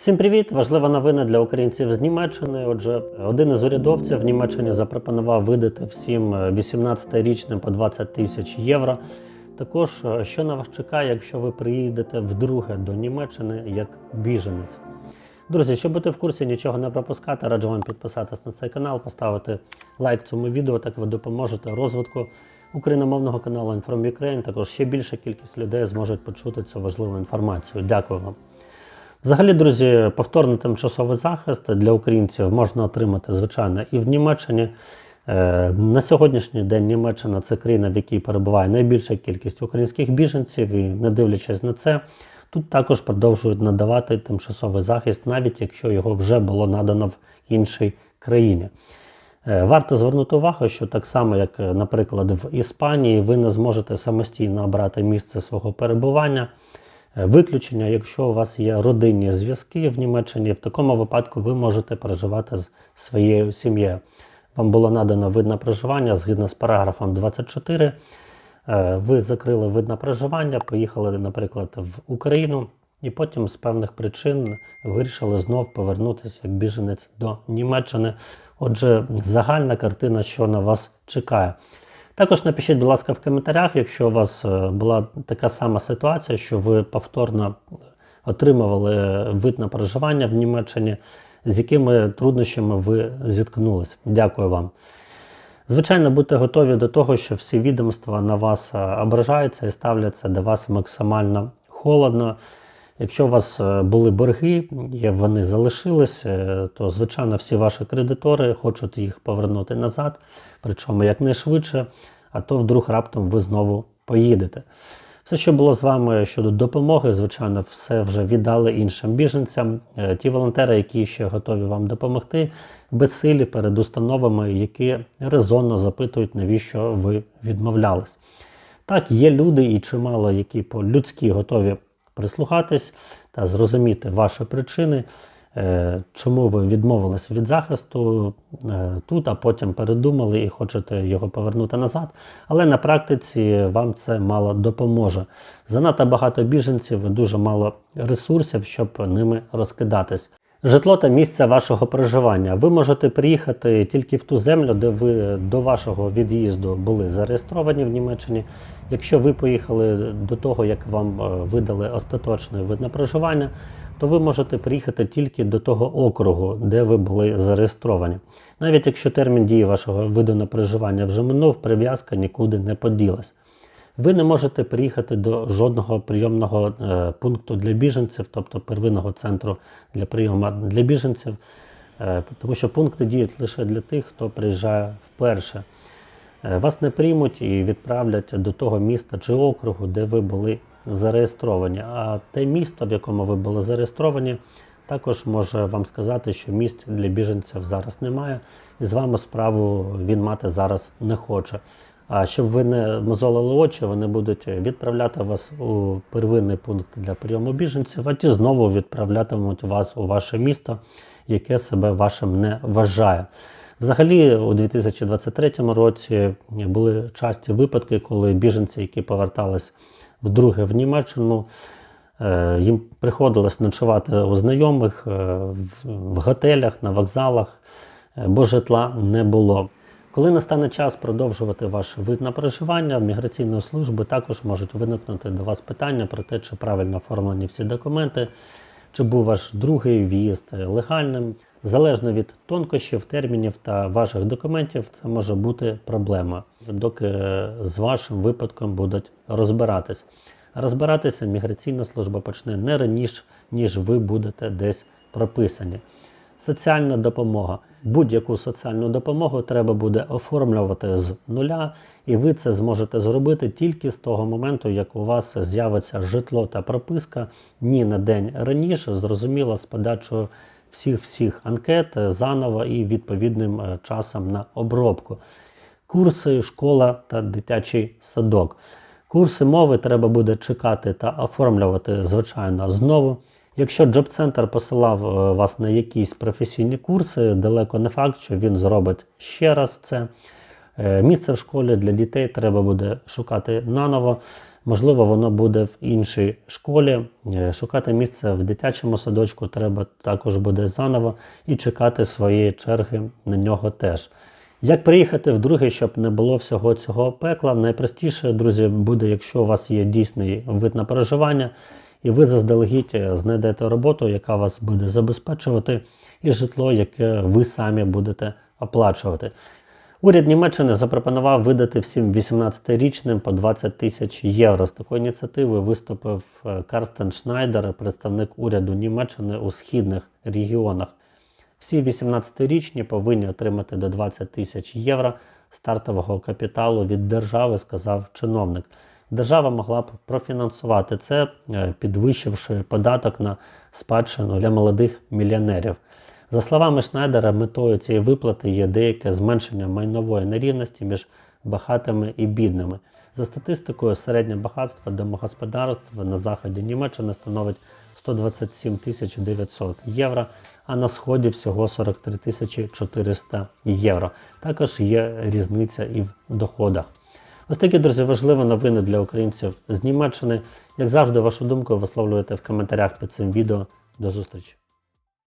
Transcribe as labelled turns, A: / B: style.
A: Всім привіт! Важлива новина для українців з Німеччини. Отже, один із урядовців в Німеччині запропонував видати всім 18-річним по 20 тисяч євро. Також, е, що на вас чекає, якщо ви приїдете вдруге до Німеччини як біженець. Друзі, щоб бути в курсі, нічого не пропускати, раджу вам підписатись на цей канал, поставити лайк цьому відео, так ви допоможете розвитку україномовного каналу Inform Ukraine. Також ще більша кількість людей зможуть почути цю важливу інформацію. Дякую вам. Взагалі, друзі, повторний тимчасовий захист для українців можна отримати, звичайно, і в Німеччині. Е, На сьогоднішній день Німеччина це країна, в якій перебуває найбільша кількість українських біженців, і не дивлячись на це, тут також продовжують надавати тимчасовий захист, навіть якщо його вже було надано в іншій країні. Е, Варто звернути увагу, що так само, як, е, наприклад, в Іспанії, ви не зможете самостійно обрати місце свого перебування. Е, Виключення, якщо у вас є родинні зв'язки в Німеччині, в такому випадку ви можете проживати з своєю сім'єю. Вам було надано вид на проживання згідно з параграфом 24. Е, Ви закрили вид на проживання, поїхали, наприклад, в Україну, і потім з певних причин вирішили знов повернутися як біженець до Німеччини. Отже, загальна картина, що на вас чекає. Також напишіть, будь ласка, в коментарях, якщо у вас е, була така сама ситуація, що ви повторно отримували вид на проживання в Німеччині, з якими труднощами ви зіткнулись. Дякую вам. Звичайно, будьте готові до того, що всі відомства на вас е, ображаються і ставляться до вас максимально холодно. Якщо у вас е, були борги і вони залишились, е, то звичайно всі ваші кредитори хочуть їх повернути назад, причому якнайшвидше, а то вдруг раптом ви знову поїдете. Все, що було з вами щодо допомоги, звичайно, все вже віддали іншим біженцям. Е, Ті волонтери, які ще готові вам допомогти, безсилі перед установами, які резонно запитують, навіщо ви відмовлялись. Так, є люди і чимало, які по-людськи готові прислухатись та зрозуміти ваші причини, е, чому ви відмовились від захисту е, тут, а потім передумали і хочете його повернути назад. Але на практиці вам це мало допоможе. Занадто багато біженців і дуже мало ресурсів, щоб ними розкидатись. Житло та місце вашого проживання. Ви можете приїхати тільки в ту землю, де ви до вашого від'їзду були зареєстровані в Німеччині. Якщо ви поїхали до того, як вам е, видали остаточний вид на проживання, то ви можете приїхати тільки до того округу, де ви були зареєстровані. Навіть якщо термін дії вашого виду на проживання вже минув, прив'язка нікуди не поділась. Ви не можете приїхати до жодного прийомного е, пункту для біженців, тобто первинного центру для прийому для біженців, е, тому що пункти діють лише для тих, хто приїжджає вперше. Е, вас не приймуть і відправлять до того міста чи округу, де ви були зареєстровані. А те місто, в якому ви були зареєстровані, також може вам сказати, що місць для біженців зараз немає, і з вами справу він мати зараз не хоче. А щоб ви не мозолили очі, вони будуть відправляти вас у первинний пункт для прийому біженців, а ті знову відправлятимуть вас у ваше місто, яке себе вашим не вважає. Взагалі, у 2023 році були часті випадки, коли біженці, які повертались вдруге в Німеччину, е, їм приходилось ночувати у знайомих е, в- готелях, на вокзалах, е, бо житла не було. Коли настане час продовжувати ваш вид на проживання, в міграційної служби також можуть виникнути до вас питання про те, чи правильно оформлені всі документи, чи був ваш другий в'їзд легальним. Залежно від тонкощів, термінів та ваших документів, це може бути проблема, доки е, з вашим випадком будуть розбиратись. Розбиратися міграційна служба почне не раніше, ніж ви будете десь прописані. Соціальна допомога. Будь-яку соціальну допомогу треба буде оформлювати з нуля, і ви це зможете зробити тільки з того моменту, як у вас з'явиться житло та прописка ні на день раніше, зрозуміло, з подачою всіх-всіх анкет е, заново і відповідним е, часом на обробку. Курси, школа та дитячий садок. Курси мови треба буде чекати та оформлювати, звичайно, знову. Якщо джоб-центр посилав е, вас на якісь професійні курси, далеко не факт, що він зробить ще раз це. Е, Місце в школі для дітей треба буде шукати наново. Можливо, воно буде в іншій школі. Е, Шукати місце в дитячому садочку треба також буде заново і чекати своєї черги на нього теж. Як приїхати вдруге, щоб не було всього цього пекла? Найпростіше, друзі, буде, якщо у вас є дійсний вид на проживання, і ви заздалегідь е, знайдете роботу, яка вас буде забезпечувати, і житло, яке ви самі будете оплачувати. Уряд Німеччини запропонував видати всім 18-річним по 20 тисяч євро. З такої ініціативи виступив е, Карстен Шнайдер, представник уряду Німеччини у східних регіонах. Всі 18-річні повинні отримати до 20 тисяч євро стартового капіталу від держави, сказав чиновник. Держава могла б профінансувати це, е, підвищивши податок на спадщину для молодих мільйонерів. За словами Шнайдера, метою цієї виплати є деяке зменшення майнової нерівності між багатими і бідними. За статистикою, середнє багатство домогосподарств на заході Німеччини становить 127 тисяч 900 євро, а на сході всього 43 тисячі 400 євро. Також є різниця і в доходах. Ось такі, друзі, важливі новини для українців з Німеччини. Як завжди, вашу думку висловлюєте в коментарях під цим відео. До зустрічі!